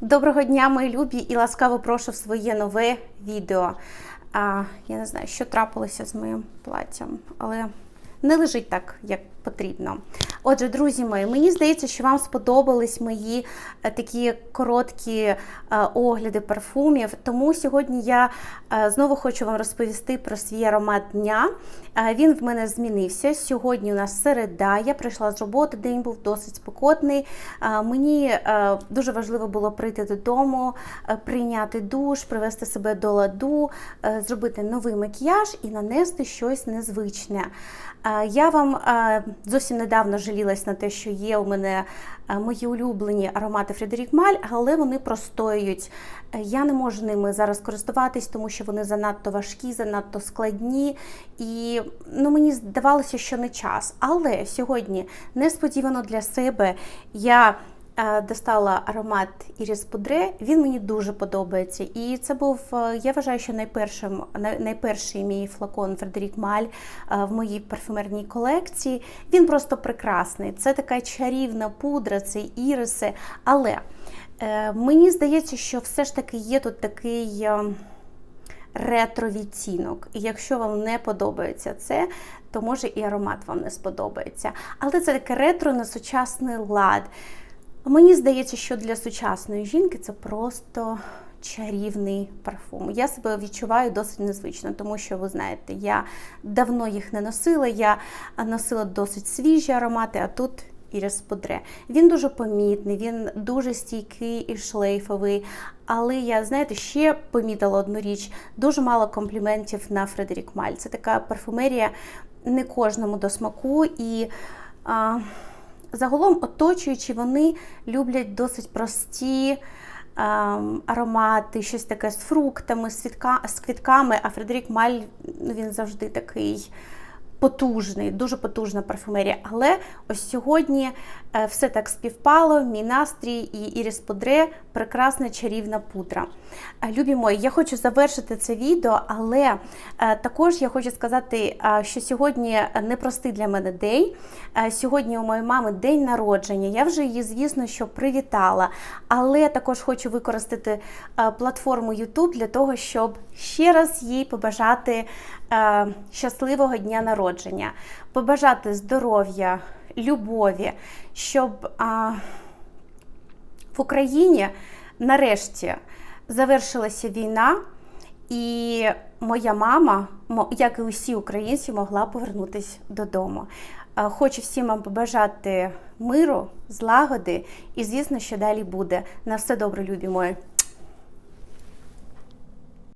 Доброго дня, мої любі, і ласкаво прошу в своє нове відео. А, я не знаю, що трапилося з моїм платтям, але не лежить так, як потрібно. Отже, друзі мої, мені здається, що вам сподобались мої е, такі короткі е, огляди парфумів. Тому сьогодні я е, знову хочу вам розповісти про свій аромат дня. Він в мене змінився. Сьогодні у нас середа. Я прийшла з роботи, день був досить спекотний. Е, мені дуже важливо було прийти додому, прийняти душ, привести себе до ладу, зробити новий макіяж і нанести щось незвичне. Я вам зовсім недавно жалілась на те, що є у мене е, мої улюблені аромати Фредерік Маль, але вони простоюють. Е, Я не можу ними зараз користуватись, тому що вони занадто важкі, занадто складні. І ну, мені здавалося, що не час. Але сьогодні несподівано для себе я. Е, Достала аромат Іріс Пудре, він мені дуже подобається. І це був, е, я вважаю, що найпершим, найперший мій флакон Фредерік Маль е, в моїй парфюмерній колекції. Він просто прекрасний. Це така чарівна пудра, це іриси. Але мені здається, що все ж таки є тут такий. е, ретро-відтінок. І якщо вам не подобається це, то може і аромат вам не сподобається. Але це таке ретро на сучасний лад. Мені здається, що для сучасної жінки це просто чарівний парфум. Я себе відчуваю досить незвично, тому що ви знаєте, я давно їх не носила. Я носила досить свіжі аромати, а тут Ірис Пудре. Він дуже помітний, він дуже стійкий і шлейфовий. Але я, знаєте, ще помітила одну річ: дуже мало компліментів на Фредерік Маль. Це така парфумерія не кожному до смаку. І а, загалом оточуючи, вони люблять досить прості. ем, Аромати, щось таке з фруктами, з квітками, а Фредерік Маль ну, він завжди такий потужний, дуже потужна парфумерія. Але ось сьогодні е, все так співпало. Мій настрій і Іріс Пудре прекрасна чарівна пудра. Е, Любі мої, я хочу завершити це відео, але е, також я хочу сказати, що сьогодні непростий для мене день. Сьогодні у моєї мами день народження. Я вже її, звісно, що привітала, але також хочу використати платформу YouTube для того, щоб ще раз їй побажати щасливого дня народження, побажати здоров'я, любові, щоб в Україні нарешті завершилася війна, і моя мама, як і усі українці, могла повернутися додому. Е, Хочу всім вам побажати миру, злагоди і, звісно, що далі буде. На все добре, любі мої.